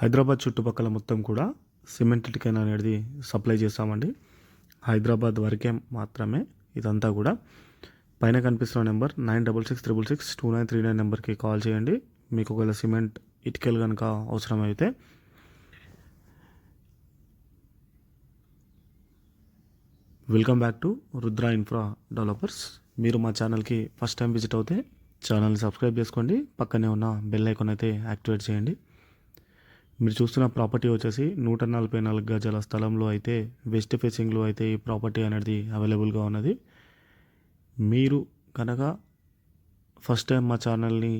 హైదరాబాద్ చుట్టుపక్కల మొత్తం కూడా సిమెంట్ ఇటుకైన అనేది సప్లై చేస్తామండి. హైదరాబాద్ వరకే మాత్రమే ఇదంతా కూడా. పైన కనిపిస్తున్న number nine double six triple six two nine three nine నెంబర్కి కాల్ చేయండి. మీకు ఒకవేళ సిమెంట్ ఇటుకలు కనుక అవసరమైతే. Welcome back to Rudra infra developers. మీరు మా ఛానల్కి ఫస్ట్ టైం విజిట్ అవుతే ఛానల్ని సబ్స్క్రైబ్ చేసుకోండి. పక్కనే ఉన్న బెల్ ఐకాన్ అయితే యాక్టివేట్ చేయండి. మీరు చూస్తున్న ప్రాపర్టీ వచ్చేసి నూట నలభై నాలుగు గజాల స్థలంలో అయితే వెస్ట్ ఫేసింగ్లో అయితే ఈ ప్రాపర్టీ అనేది అవైలబుల్గా ఉన్నది. మీరు కనుక ఫస్ట్ టైం మా ఛానల్ని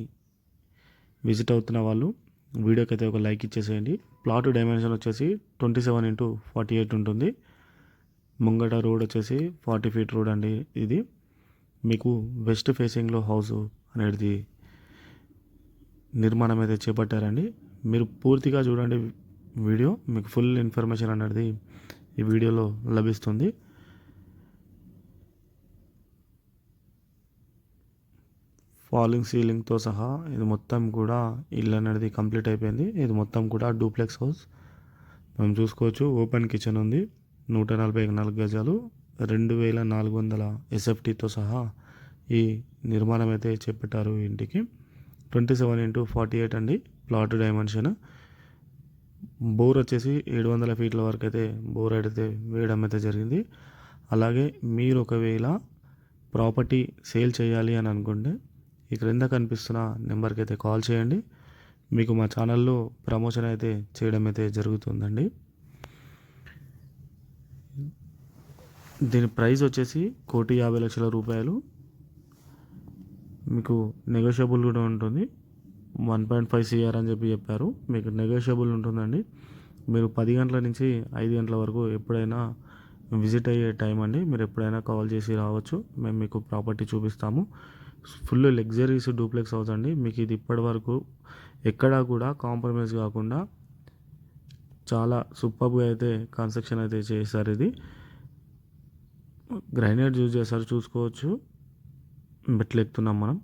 విజిట్ అవుతున్న వాళ్ళు వీడియోకి అయితే ఒక లైక్ ఇచ్చేసేయండి. ప్లాట్ డైమెన్షన్ వచ్చేసి twenty seven into forty eight ఉంటుంది. ముంగట రోడ్ వచ్చేసి ఫార్టీ ఫీట్ రోడ్ అండి ఇది. మీకు వెస్ట్ ఫేసింగ్లో హౌస్ అనేది నిర్మాణం అయితే చేపట్టారండి. మీరు పూర్తిగా చూడండి వీడియో మీకు ఫుల్ ఇన్ఫర్మేషన్ అనేది ఈ వీడియోలో లభిస్తుంది. ఫాలింగ్ సీలింగ్తో సహా ఇది మొత్తం కూడా ఇల్లు అనేది కంప్లీట్ అయిపోయింది. ఇది మొత్తం కూడా డూప్లెక్స్ హౌస్. మనం చూసుకోవచ్చు ఓపెన్ కిచెన్ ఉంది. నూట నలభై నాలుగు గజాలు. రెండు వేల నాలుగు వందల ఎస్ఎఫ్టీతో సహా ఈ నిర్మాణం అయితే చేపట్టారు ఇంటికి. Twenty seven into forty eight అండి. Plot dimension. బోర్ వచ్చేసి ఏడు వందల ఫీట్ల వరకు అయితే బోర్ అయితే వేయడం అయితే జరిగింది. అలాగే మీరు ఒకవేళ ప్రాపర్టీ సేల్ చేయాలి అని అనుకుంటే ఈ క్రింద కనిపిస్తున్న నెంబర్కి అయితే కాల్ చేయండి. మీకు మా ఛానల్లో ప్రమోషన్ అయితే చేయడం అయితే జరుగుతుందండి. దీని ప్రైస్ వచ్చేసి కోటి యాభై లక్షల రూపాయలు. మీకు నెగోషియబుల్ కూడా ఉంటుంది. వన్ పాయింట్ ఫైవ్ సిఆర్ అని చెప్పి చెప్పారు. మీకు నెగోషియబుల్ ఉంటుందండి. మీరు పది గంటల నుంచి ఐదు గంటల వరకు ఎప్పుడైనా విజిట్ అయ్యే టైం అండి. మీరు ఎప్పుడైనా కాల్ చేసి రావచ్చు. మేము మీకు ప్రాపర్టీ చూపిస్తాము. ఫుల్ లగ్జరీస్ డూప్లెక్స్ హౌస్ అండి. మీకు ఇది ఇప్పటి వరకు ఎక్కడా కూడా కాంప్రమైజ్ కాకుండా చాలా సూపర్గా అయితే కన్స్ట్రక్షన్ అయితే చేశారు ఇది. గ్రైనేట్ యూజ్ చేశారు చూసుకోవచ్చు. మెట్లు ఎక్కుతున్నాం మనం.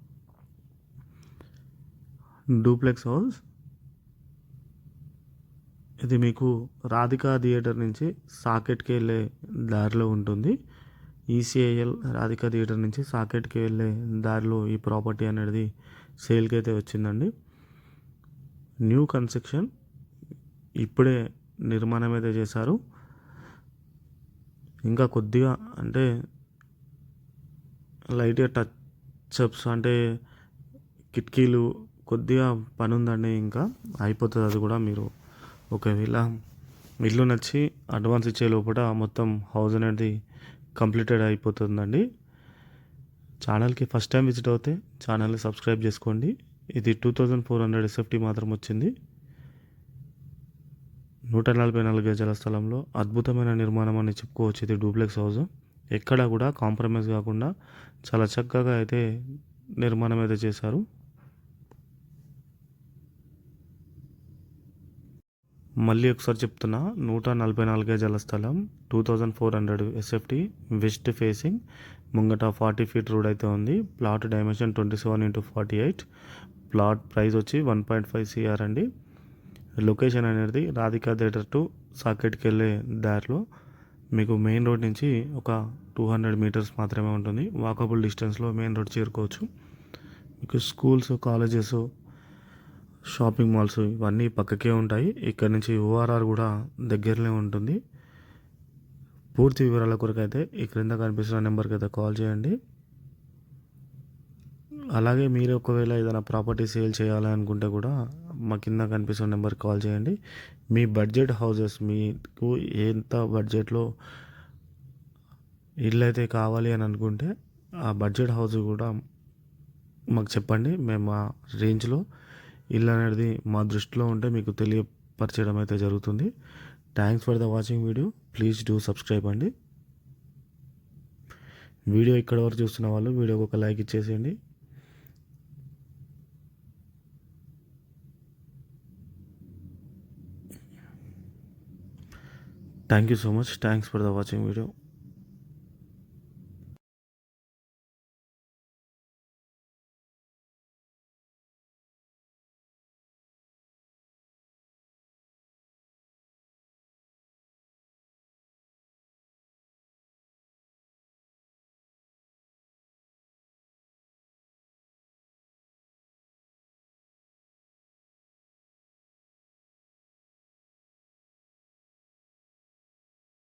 Duplex house. ఇది మీకు రాధికా థియేటర్ నుంచి సాకెట్కి వెళ్ళే దారిలో ఉంటుంది. ఈసీఐఎల్ రాధికా థియేటర్ నుంచి సాకెట్కి వెళ్ళే దారిలో ఈ ప్రాపర్టీ అనేది సేల్కి అయితే వచ్చిందండి. న్యూ కన్స్ట్రక్షన్ ఇప్పుడే నిర్మాణం అయితే చేశారు. ఇంకా కొద్దిగా అంటే లైట్గా టచ్ అప్స్ అంటే కిటికీలు కొద్దిగా పని ఉందండి ఇంకా. అయిపోతుంది అది కూడా మీరు ఒకవేళ ఇల్లు నచ్చి అడ్వాన్స్ ఇచ్చే లోపల మొత్తం హౌస్ అనేది కంప్లీటెడ్ అయిపోతుందండి. ఛానల్కి ఫస్ట్ టైం విజిట్ అవుతే ఛానల్ని సబ్స్క్రైబ్ చేసుకోండి. ఇది two thousand four hundred SFT మాత్రం వచ్చింది. నూట నలభై నాలుగు గజాల స్థలంలో అద్భుతమైన నిర్మాణం అని చెప్పుకోవచ్చు ఇది డూప్లెక్స్ హౌస్. ఎక్కడా కూడా కాంప్రమైజ్ కాకుండా చాలా చక్కగా అయితే నిర్మాణం అయితే చేశారు. మళ్ళీ ఒకసారి చెప్తున్నా నూట నలభై నాలుగు గజాల స్థలం two thousand four hundred SFT west facing ముంగట ఫార్టీ ఫీట్ రోడ్ అయితే ఉంది. Plot dimension twenty seven into forty eight plot price వచ్చి వన్ పాయింట్ ఫైవ్ సిఆర్ అండి. లొకేషన్ అనేది రాధికా థియేటర్ టు సాకెట్కి వెళ్ళే దారిలో. మీకు మెయిన్ రోడ్ నుంచి ఒక టూ హండ్రెడ్ మీటర్స్ మాత్రమే ఉంటుంది. వాకబుల్ డిస్టెన్స్లో మెయిన్ రోడ్ చేరుకోవచ్చు. మీకు స్కూల్స్ కాలేజెస్ షాపింగ్ మాల్స్ ఇవన్నీ పక్కకే ఉంటాయి. ఇక్కడ నుంచి ఓఆర్ఆర్ కూడా దగ్గరలో ఉంటుంది. పూర్తి వివరాల కొరకు అయితే ఈ క్రింద కనిపిస్తున్న నెంబర్కి అయితే కాల్ చేయండి. అలాగే మీరు ఒకవేళ ఏదైనా ప్రాపర్టీ సేల్ చేయాలనుకుంటే కూడా మా కింద కనిపిస్తున్న నెంబర్కి కాల్ చేయండి. మీ బడ్జెట్ హౌసెస్ మీకు ఎంత బడ్జెట్లో ఇల్లు అయితే కావాలి అని అనుకుంటే ఆ బడ్జెట్ హౌస్ కూడా మాకు చెప్పండి. మేము మా రేంజ్లో ఇల్లు అనేది మా దృష్టిలో ఉంటే మీకు తెలియపరచడం అయితే జరుగుతుంది. Thanks for the watching video please do subscribe అండి. వీడియో ఇక్కడ వరకు చూస్తున్న వాళ్ళు వీడియోకి ఒక లైక్ ఇచ్చేసేయండి. Thank you so much thanks for the watching video